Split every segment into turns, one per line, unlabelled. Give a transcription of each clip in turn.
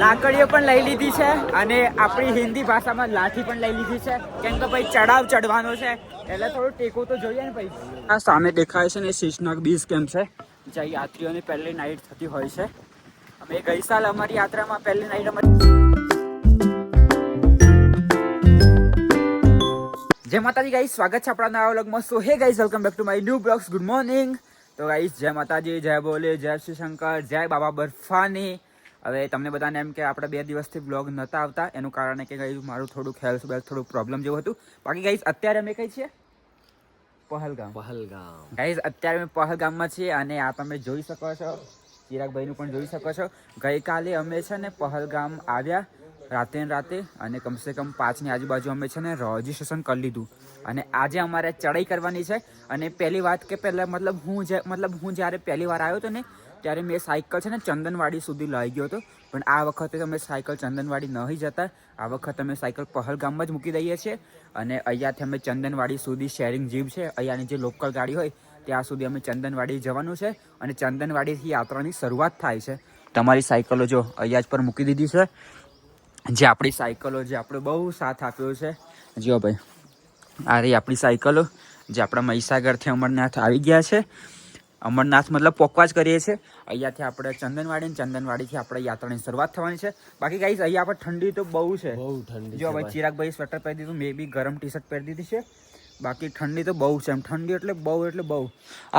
લાકડીઓ પણ લઈ લીધી છે અને આપણી હિન્દી ભાષામાં લાઠી પણ લઈ લીધી છે. કેમ કે ભાઈ ચડાવ ચડવાનો છે. એટલે થોડું ટેકો તો જોઈએ ને ભાઈ. આ સામે દેખાય છે ને શીશનાગ બીચ કેમ્પ છે, જ્યાં યાત્રીઓની પહેલી નાઇટ થતી હોય છે. અમે ગઈ સાલ અમારી યાત્રામાં પહેલી નાઇટ અમારી જય માતાજી ગાઈસ સ્વાગત છે આપણા નવા વ્લોગમાં so hey guys welcome back to my new blogs good morning તો ગાઈસ જય માતાજી, જય બોલે, જય શ્રી શંકર, જય બાબા બર્ફાની. હવે તમને બધાને એમ કે આપણે બે દિવસથી બ્લોગ નહોતા આવતા એનું કારણ કે ગાઈસ મારું થોડુંક હેલ્થ બેલ્થ થોડું પ્રોબ્લેમ જેવું હતું. બાકી ગાઈસ અત્યારે અમે કઈ છીએ? પહલગામ.
પહલગામ.
ગાઈઝ અત્યારે અમે પહલગામમાં છીએ અને આ તમે જોઈ શકો છો ચિરાગભાઈનું પણ જોઈ શકો છો. ગઈકાલે અમે છે ને પહલગામ આવ્યા રાતે રાતે અને કમસે કમ પાંચની આજુબાજુ અમે છે ને રજીસ્ટ્રેશન કરી લીધું. અને આજે અમારે ચડાઈ કરવાની છે. અને પહેલી વાત કે પહેલાં મતલબ હું જે મતલબ હું જ્યારે પહેલી વાર આવ્યો હતો ને ત્યારે મેં સાયકલ છે ને ચંદનવાડી સુધી લઈ ગયો હતો. પણ આ વખતે અમે સાયકલ ચંદનવાડી નહીં જતા. આ વખતે અમે સાયકલ પહલગામમાં જ મૂકી દઈએ છીએ. અને અહીંયાથી અમે ચંદનવાડી સુધી શેરિંગ જીપ છે. અહીંયાની જે લોકલ ગાડી હોય, ત્યાં સુધી અમે ચંદનવાડી જવાનું છે. અને ચંદનવાડીથી યાત્રાની શરૂઆત થાય છે. તમારી સાયકલો જો અહીંયા જ પર મૂકી દીધી છે. જે આપણી સાયકલો જે આપણે બહુ સાથ આપ્યો છે. જો ભાઈ, આ રહી આપણી સાયકલો. જે આપણા મહીસાગરથી અમરનાથ આવી ગયા છે. અમરનાથ મતલબ પોકવા જ કરીએ છીએ. અહીંયાથી આપણે ચંદનવાડી ને ચંદનવાડીથી આપણે યાત્રાની શરૂઆત થવાની છે. બાકી ગાઈઝ અહીંયા આપણે ઠંડી તો બહુ છે.
બહુ ઠંડી
જો
હવે
ભાઈ.
ભાઈ.
ચિરાગભાઈ સ્વેટર પહેરી દીધું મેં બી ગરમ ટી શર્ટ પહેરી દીધી છે. બાકી ઠંડી તો બહુ છે. એમ ઠંડી એટલે બહુ એટલે બહુ.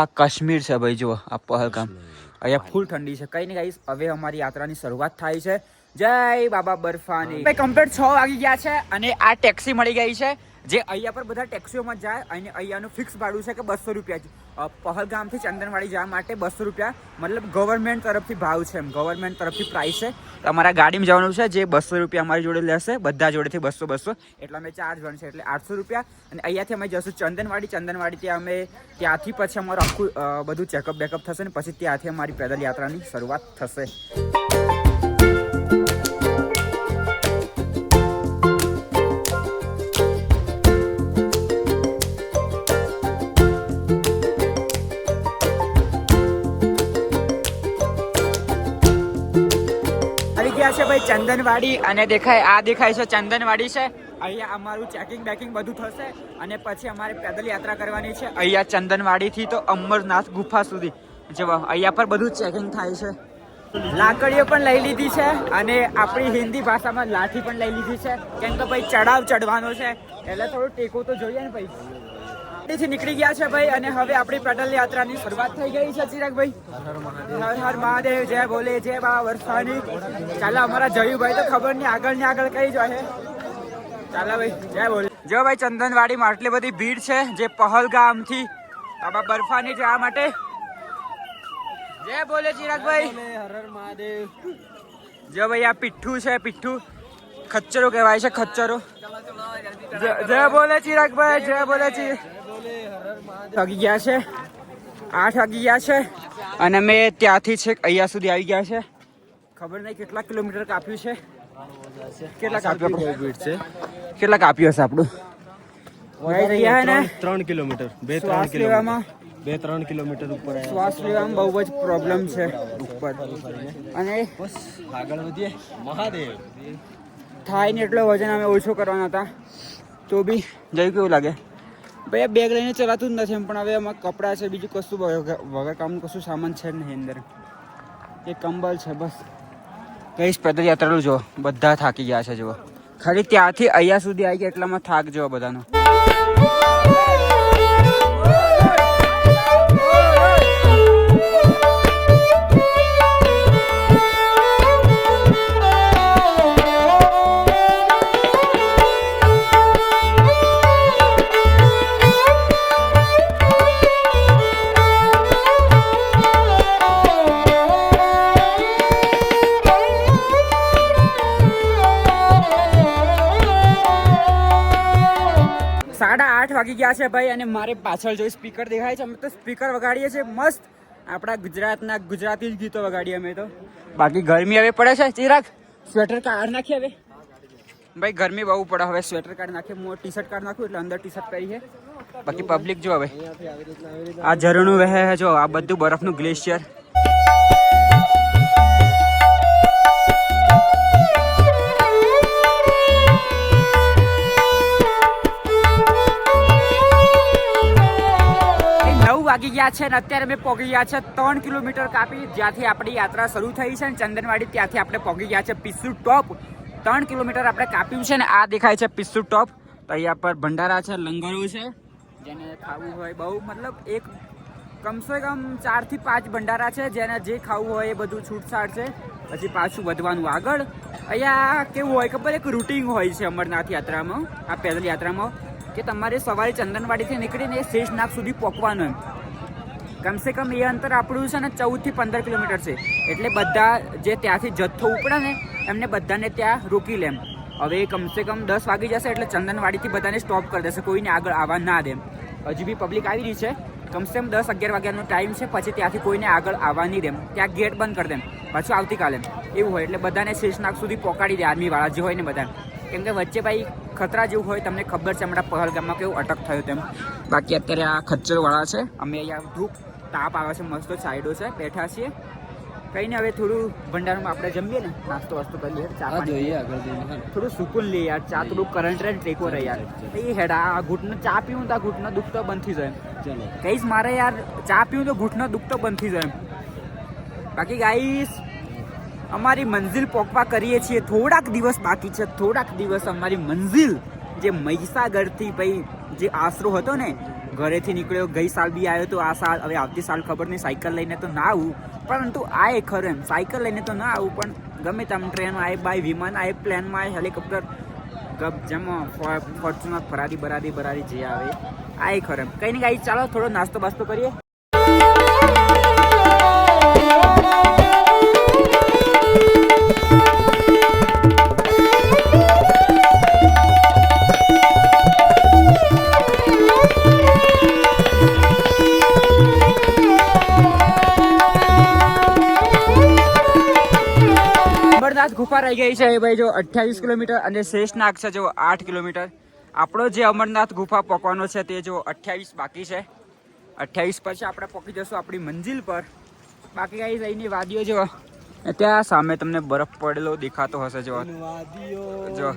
આ કાશ્મીર છે ભાઈ જુઓ આ પહલગામ. અહીંયા ફૂલ ઠંડી છે. કઈ નહીં ગાઈસ હવે અમારી યાત્રાની શરૂઆત થાય છે. જય બાબા બર્ફાની. કમ્પ્લીટ છ વાગી ગયા છે અને આ ટેક્સી મળી ગઈ છે. જે અહીંયા પર બધા ટેક્સીઓમાં જાય અને અહીંયાનું ફિક્સ ભાડું છે કે બસો રૂપિયા પહલગામથી ચંદનવાડી જવા માટે બસો રૂપિયા. મતલબ ગવર્મેન્ટ તરફથી ભાવ છે એમ. ગવર્મેન્ટ તરફથી પ્રાઇસ છે. તમારા ગાડીમાં જવાનું છે જે બસો રૂપિયા અમારી જોડે લેશે. બધા જોડેથી બસો બસો. એટલે અમે ચાર જણ છે. એટલે આઠસો રૂપિયા. અને અહીંયાથી અમે જશું ચંદનવાડી. ચંદનવાડીથી અમે ત્યાંથી પછી અમારું આખું બધું ચેકઅપ બેકઅપ થશે ને પછી ત્યાંથી અમારી પેદલ યાત્રાની શરૂઆત થશે. ચંદનવાડી અને દેખાય, આ દેખાય છે ચંદનવાડી છે. અહીંયા અમારું ચેકિંગ બેકિંગ બધું થશે અને પછી અમારે પેદલ યાત્રા કરવાની છે. અહીંયા ચંદનવાડીથી તો અમરનાથ ગુફા સુધી. જો અહીંયા પર બધું ચેકિંગ થાય છે. લાકડીઓ પણ લઈ લીધી છે અને આપણી હિન્દી ભાષામાં લાઠી પણ લઈ લીધી છે. કેમ કે ભાઈ ચડાવ ચડવાનો છે. એટલે થોડું ટેકો તો જોઈએ ને ભાઈ. થી નીકળી ગયા છે ભાઈ અને હવે આપણી પેડલ યાત્રાની શરૂઆત થઈ ગઈ છે ચિરાગભાઈ. હર હર મહાદેવ જય બોલે જય બા વરસાની. ચાલો અમારા જયુભાઈ તો ખબર નહીં આગળ ને આગળ કઈ જાય ચાલો ભાઈ જય બોલે જો ભાઈ ચંદનવાડીમાં આટલી બધી ભીડ છે જે પહલગામથી બાબા બરફાની જવા માટે. જય બોલે ચિરાગભાઈ.
હર હર મહાદેવ.
જો ભાઈ આ પીઠું છે પીઠું ખચ્ચરો કહેવાય છે ખચ્ચરો. જય- બોલે ચિરાગભાઈ જય બોલે ચિ વાગી ગયા છે. આઠ વાગી ગયા છે. અને અમે ત્યાંથી છેક અહીંયા સુધી આવી ગયા છે. ખબર નહીં કેટલા કિલોમીટર કાપ્યું છે. કેટલા કાપ્યું?
છે.
કેટલા કાપ્યું હશે આપણું?
ત્રણ- કિલોમીટર. બે ત્રણ કિલોમીટર. બે ત્રણ કિલોમીટર ઉપર
શ્વાસ લેવામાં બહુ જ પ્રોબ્લેમ છે. ઉપર. અને
આગળ વધીએ. મહાદેવ.
થાય ને એટલો વજન અમે ઓછો કરવાના હતા. તો બી જઈ કેવું લાગે? ભાઈ બેગ લઈને ચલાતું જ નથી એમ, પણ હવે એમાં કપડાં છે, બીજું કશું વગર કામનું કશું સામાન છે નહીં અંદર. એ કંબલ છે, બસ. કઈ પેદલ યાત્રાનું જો બધા થાકી ગયા છે, જુઓ. ખાલી ત્યાંથી અહીંયા સુધી આવી ગયા, એટલામાં થાક જુઓ બધાનો. વાગી ગયા છે ભાઈ અને મારે પાછળ જોઈ સ્પીકર દેખાય છે. અમે તો સ્પીકર વગાડીએ છીએ. મસ્ત. આપણા ગુજરાતના ગુજરાતી જ ગીતો વગાડીએ અમે તો. બાકી ગરમી હવે પડે છે. ચિરાગ સ્વેટર કાઢ નાખીએ હવે. ભાઈ, ગરમી બહુ પડે. હવે સ્વેટર કાઢ નાખીએ. હું ટી શર્ટ કાઢ નાખું એટલે અંદર ટી શર્ટ પહેરી છે. બાકી પબ્લિક જો હવે. આ ઝરણું વહે છે. જો, આ બધું બરફનું ગ્લેશિયર પહોંચી ગયા છે અને અત્યારે અમે પહોંચી ગયા છે. ત્રણ કિલોમીટર કાપી જ્યાંથી આપણી યાત્રા શરૂ થઈ છે ચંદનવાડી ત્યાંથી આપણે પહોંચી ગયા છે પિસ્સુ ટોપ. ત્રણ કિલોમીટર આપણે કાપ્યું છે ને આ દેખાય છે પિસ્સુ ટોપ. અહીંયા પર ભંડારા છે, લંગરો છે, જેને ખાવું હોય બહુ, મતલબ એક કમસે કમ ચારથી પાંચ ભંડારા છે, જેને જે ખાવું હોય એ બધું છૂટછાટ છે. પછી પાછું વધવાનું આગળ. અહીંયા કેવું હોય ખબર, એક રૂટિન હોય છે અમરનાથ યાત્રામાં, આ પેદલ યાત્રામાં, કે તમારે સવારે ચંદનવાડીથી નીકળીને શેષનાગ સુધી પહોંચવાનું એમ. કમસે કમ એ અંતર આપણું છે ને ચૌદથી પંદર કિલોમીટર છે. એટલે બધા જે ત્યાંથી જથ્થો ઉપડે ને, એમને બધાને ત્યાં રોકી લેમ. હવે કમસે કમ દસ વાગી જશે એટલે ચંદનવાડીથી બધાને સ્ટોપ કરી દેશે, કોઈને આગળ આવવા ના દે. હજી બી પબ્લિક આવી રહી છે. કમસે કમ દસ અગિયાર વાગ્યાનો ટાઈમ છે, પછી ત્યાંથી કોઈને આગળ આવવા નહીં દેમ. ત્યાં ગેટ બંધ કરી દેમ. પાછું આવતીકાલે. એવું હોય એટલે બધાને શેષનાગ સુધી પોકાડી દે આર્મીવાળા, જે હોય ને બધાને કેમ કે વચ્ચે ભાઈ ખતરા જેવું હોય, તમને ખબર છે, હમણાં પહલગામમાં કેવું અટક થયું તેમ. બાકી અત્યારે આ ખચ્ચરવાળા છે. અમે અહીંયા ધૂપ તાપ આવે છે મસ્ત સાઈડો છે બેઠા છીએ. કઈ ને હવે થોડું ભંડારમાં આપણે જમીએ ને નાસ્તો વાસ્તો કરીએ ચા
જોઈએ આગળ
થોડું સુકૂન લઈએ યાર ચા થોડું કરંટ રહે ટેકો રહે યાર. એ હેડા આ ઘૂંટનો ચા પીવું તો આ ઘૂંટનો દુઃખ તો બંધ થઈ જાય.
ચલો.
કઈશ મારે યાર ચા પીવું તો ઘૂંટનો દુઃખ તો બંધ થઈ જાય. બાકી ગાઈસ અમારી મંઝિલ પોકવા કરીએ છીએ. થોડાક દિવસ બાકી છે થોડાક દિવસ અમારી મંઝિલ જે મહીસાગરથી ભાઈ જે આશરો હતો ને ઘરેથી નીકળ્યો, ગઈ સાલ બી આવ્યો તો આ સાલ, હવે આવતી સાલ ખબર નહીં, સાયકલ લઈને તો ના આવું. પરંતુ આ એ ખરું એમ, સાયકલ લઈને તો ના આવું, પણ ગમે તેમ ટ્રેન આય, બાય વિમાન આય પ્લેનમાં આય હેલિકોપ્ટર જેમાં ફોર્ચ્યુનર ફરારી બરારી બરારી જે આવે, આ એ ખરું એમ. કંઈ નહીં ગાઈ ચાલો થોડો નાસ્તો બાસ્તો કરીએ. ગુફા રહી ગઈ છે એ ભાઈ જો અઠ્યાવીસ કિલોમીટર અને શેષનાગ છે જો આઠ કિલોમીટર. આપણો જે અમરનાથ ગુફા પકવાનો છે તે જો અઠ્યાવીસ બાકી છે. અઠ્યાવીસ પછી આપણે પહોંચી જશું આપણી મંજિલ પર. બાકી કઈ જઈને વાદીઓ જો ત્યાં સામે તમને બરફ પડેલો દેખાતો હશે જો. જો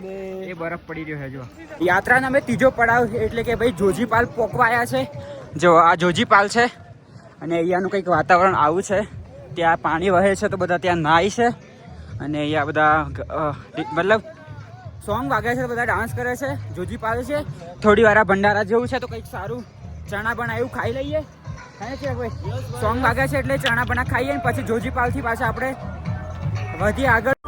એ બરફ પડી રહ્યો છે જો. યાત્રાનો અમે ત્રીજો પડાવ એટલે કે ભાઈ જોજીપાલ પોકવાયા છે. જો આ જોજીપાલ છે. અને અહીંયાનું કંઈક વાતાવરણ આવું છે. ત્યાં પાણી વહે છે તો બધા ત્યાં નાય છે. અને અહીંયા બધા મતલબ સોંગ વાગે છે બધા ડાન્સ કરે છે જોજીપાલ છે. થોડી વાર ભંડારા જેવું છે, તો કંઈક સારું ચણા પણ એવું ખાઈ લઈએ. હે કે ભાઈ સોંગ વાગે છે એટલે ચણા પણ ખાઈએ પછી જોજી પાલથી પાછા આપણે વધી આગળ.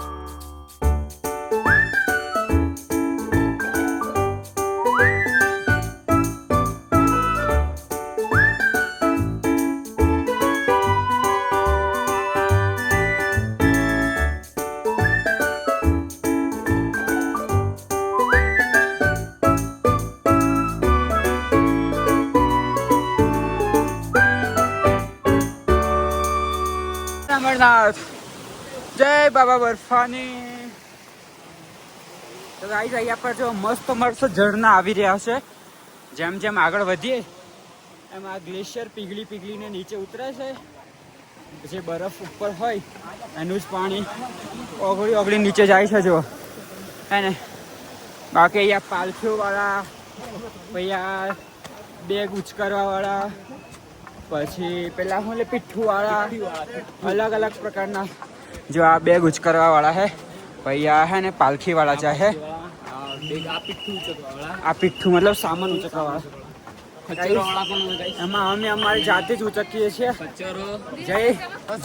અમરનાથ. જય બાબા બરફાની. તો ગાઈસ અહીંયા પર જો મસ્ત મસ્ત ઝરણા આવી રહ્યા છે. જેમ જેમ આગળ વધીએ, એમ આ ગ્લેશિયર પીગળી પીગળીને નીચે ઉતરે છે. જે બરફ ઉપર હોય, એનું જ પાણી ઓગળી ઓગળી નીચે જાય છે જો હે ને? બાકી અહીંયા પાલખીઓવાળા પછી આ બેગ ઉચકારવાવાળા પછી પેલા હું લે પીઠું વાળા અલગ અલગ પ્રકારના જો આ બેગ ઉચકરવા વાળા હે, પછી આ હે ને પાલખી વાળા છે હે.
આ બેગ પીઠું ઉચકવાવાળા.
આ પીઠું મતલબ સામાન ઉચકવા વાળા
ખચ્ચરોવાળા પણ હોય guys.
એમાં અમે અમારી જાતે જ ઉચકીએ છીએ. જય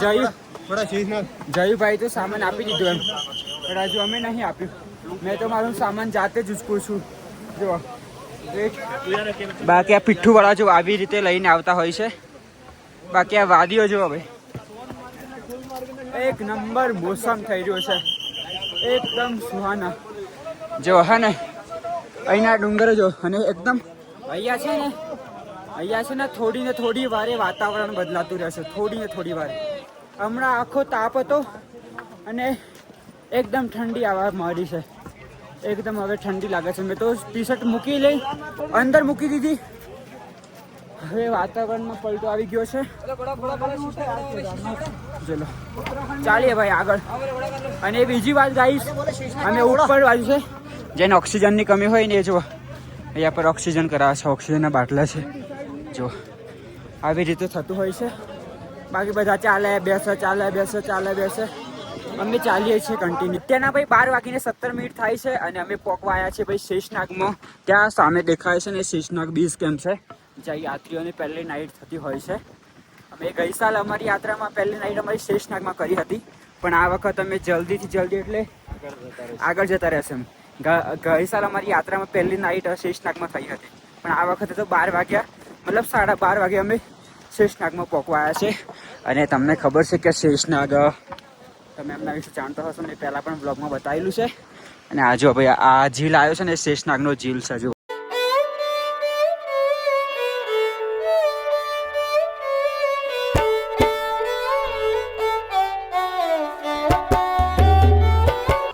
જય જયુભાઈ તો સામાન આપી દીધું એમ. પણ હજુ અમે નહીં આપ્યું. મેં તો મારું સામાન જાતે જ ઉચકું છું. જો બાકી આ પીઠું વાળા જો આવી રીતે લઈને આવતા હોય છે. બાકી આ વાદીઓ જુઓ ભાઈ. એક નંબર મોસમ થઈ રહ્યો છે. એકદમ સુહાના. જો હે ને અહીંના ડુંગર જો અને એકદમ અહીંયા છે ને અહીંયા છે ને થોડી ને થોડી વારે વાતાવરણ બદલાતું રહેશે થોડી ને થોડી વારે. હમણાં આખો તાપ હતો અને એકદમ ઠંડી આવા મળી છે. એકદમ હવે ઠંડી લાગે છે. મેં તો ટી શર્ટ મૂકી લઈ અંદર મૂકી દીધી. હવે વાતાવરણમાં પલટો આવી ગયો છે. ચલો. ચાલીએ ભાઈ આગળ. અને બીજી વાત ગાઈશ અમે ઉપર બાજુ છે. જેને ઓક્સિજનની કમી હોય ને એ જો અહીંયા પર ઓક્સિજન કરાવે છે, ઓક્સિજનના બાટલા છે. જો આવી રીતે થતું હોય છે. બાકી બધા ચાલે, બેસે ચાલે બેસે ચાલે, બેસે. અમે ચાલીએ છીએ કન્ટિન્યુ ત્યાંના ભાઈ બાર વાગીને સત્તર મિનિટ થાય છે અને અમે પોકવા આવ્યા છીએ ભાઈ શેષનાગમાં. ત્યાં સામે દેખાય છે ને શેષનાગ બીચ કેમ્પ છે. જ્યાં યાત્રીઓની પહેલી નાઇટ થતી હોય છે. અમે ગઈ સાલ અમારી યાત્રામાં પહેલી નાઇટ અમારી શેષનાગમાં કરી હતી. પણ આ વખત અમે જલ્દીથી જલ્દી એટલે આગળ જતા રહેશે ગઈ સાલ અમારી યાત્રામાં પહેલી નાઇટ શેષનાગમાં થઈ હતી. પણ આ વખતે તો બાર વાગ્યા, મતલબ સાડા બાર વાગે અમે શેષનાગમાં પહોંચવાયા છે અને તમને ખબર છે કે શેષનાગ તમે એમના વિશે જાણતો હશો ને પહેલાં પણ બ્લોગમાં બતાવેલું છે. અને આ જો ભાઈ, આ ઝીલ આવ્યો છે ને શેષનાગનો ઝીલ છે જો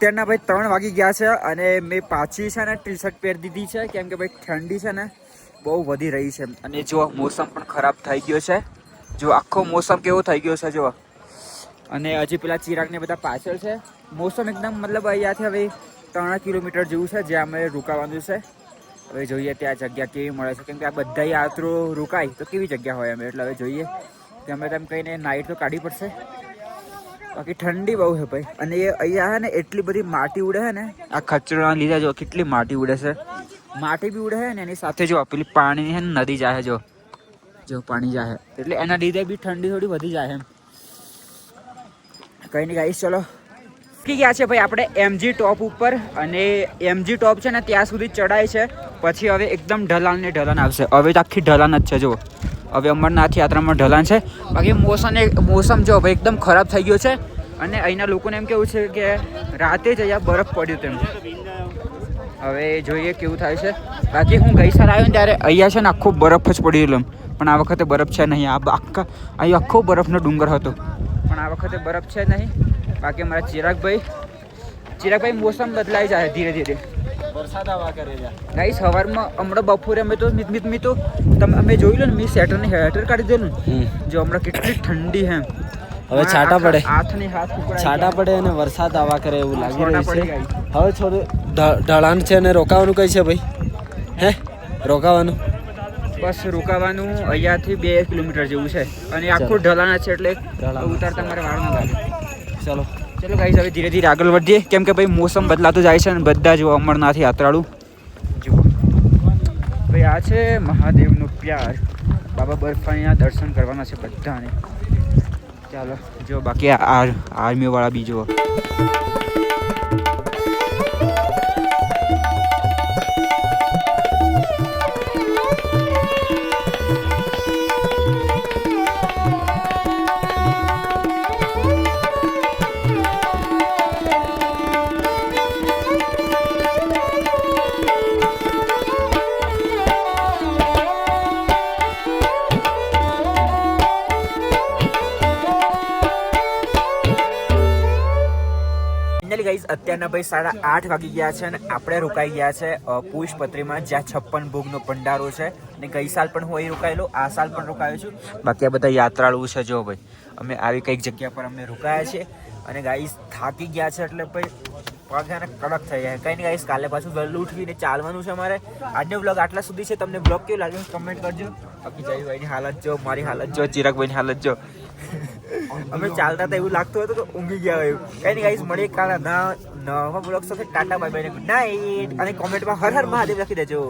અત્યારના ભાઈ ત્રણ વાગી ગયા છે અને મેં પાછી છે ને ટી શર્ટ પહેરી દીધી છે. કેમ કે ભાઈ ઠંડી છે ને બહુ વધી રહી છે. અને જો મોસમ પણ ખરાબ થઈ ગયો છે. જો આખો મોસમ કેવો થઈ ગયો છે જો. અને હજી પેલા ચિરાગને બધા પાછળ છે. મોસમ એકદમ મતલબ અહીંયાથી હવે ત્રણ કિલોમીટર જેવું છે, જ્યાં અમે રોકાવાનું છે. હવે જોઈએ ત્યાં જગ્યા કેવી મળે છે. કેમ કે આ બધા યાત્રો રોકાય તો કેવી જગ્યા હોય અમે. એટલે હવે જોઈએ. કે અમે તેમ કહીને નાઇટ તો કાઢવી પડશે. બાકી ઠંડી બહુ છે ભાઈ. અને એ અહીંયા છે ને એટલી બધી માટી ઉડે છે ને, આ ખચરાના લીધે જો કેટલી માટી ઉડે છે. માટી બી ઉડે છે ને એની સાથે જો પેલી પાણી છે ને નદી જાય જો. જો પાણી જાય એટલે એના લીધે બી ઠંડી થોડી વધી જાય એમ. કઈ નહીં ગાઈશ ચલો. કી ગયા છે ભાઈ આપણે એમજી ટોપ ઉપર અને એમજી ટોપ છે ને ત્યાં સુધી ચડાય છે. પછી હવે એકદમ ઢલાન ને ઢલાન આવશે. હવે તો આખી ઢલાન જ છે જો હવે અમરનાથ યાત્રામાં ઢલાન છે. બાકી મોસમ મોસમ જો હવે એકદમ ખરાબ થઈ ગયો છે. અને અહીંના લોકોને એમ કેવું છે કે રાતે જ અહીંયા બરફ પડ્યું તેમ. હવે જોઈએ કેવું થાય છે. બાકી હું ગઈ સાર આવ્યો ને ત્યારે અહીંયા છે ને આખો બરફ જ પડી ગયેલો એમ. પણ આ વખતે બરફ છે નહીં. આ આખા અહીં આખો બરફનો ડુંગર હતો. પણ આ વખતે બરફ છે નહીં. બાકી અમારા ચિરાગભાઈ ચિરાગભાઈ મોસમ બદલાઈ જાય ધીરે ધીરે.
વરસાદ આવા કરે છે.
ગાઈસ સવારમાં હમણાં બપોરે અમે તો મિત મિત મિત તો તમે અમે જોઈ લો ને મેં ને હેટર કાઢી દેલું ને. જો હમણાં કેટલી ઠંડી હે
હવે છાંટા પડે.
હાથની હાથ
છાટા પડે અને વરસાદ આવા કરે એવું લાગી રહ્યું છે. હવે થોડું ઢ- ઢળાણ છે અને રોકાવાનું કઈ છે ભાઈ? હે? રોકાવાનું?
બસ રોકાવાનું અહીંયાથી બે કિલોમીટર જેવું છે. અને આખું ઢલાના છે એટલે. ઉતારતા મારે વાર ના લાગે.
ચલો.
ચલો ગાઈઝ હવે ધીરે ધીરે આગળ વધીએ. કેમ કે ભાઈ મોસમ બદલાતું જાય છે અને બધા જો અમરનાથ યાત્રાળુ. જુઓ ભાઈ આ છે મહાદેવનો પ્યાર. બાબા બર્ફાણીના દર્શન કરવાના છે બધાને. ચાલો, જો બાકી આ આર્મી વાળા બી જુઓ અત્યારના ભાઈ સાડા આઠ વાગી ગયા છે અને આપણે રોકાઈ ગયા છે પુષ્પત્રીમાં, જ્યાં છપ્પન ભોગનો ભંડારો છે. અને ગઈ સાલ પણ હું અહીં રોકાયેલો, આ સાલ પણ રોકાયો છું. બાકી આ બધા યાત્રાળુ છે જો ભાઈ. અમે આવી કંઈક જગ્યા પર અમે રોકાયા છે અને ગાઈસ થાકી ગયા છે એટલે ભાઈ પગ કડક થઈ જાય કંઈ નહીં ગાઈસ, કાલે પાછું વહેલું ઉઠીને ચાલવાનું છે અમારે. આજનો બ્લોગ આટલા સુધી છે. તમને બ્લોગ કેવું લાગ્યું, કમેન્ટ કરજો. બાકી જયભાઈની હાલત જો, મારી હાલત જો, ચિરાગભાઈની હાલત જો. અમે ચાલતા હતા એવું લાગતું હતું કે ઊંઘી ગયા હોય કઈ નહીં ગાઈસ મળીએ કાલે ના નવા બ્લોગ સાથે. Tata bye bye good night અને કોમેન્ટમાં હર હર મહાદેવ લખી દેજો.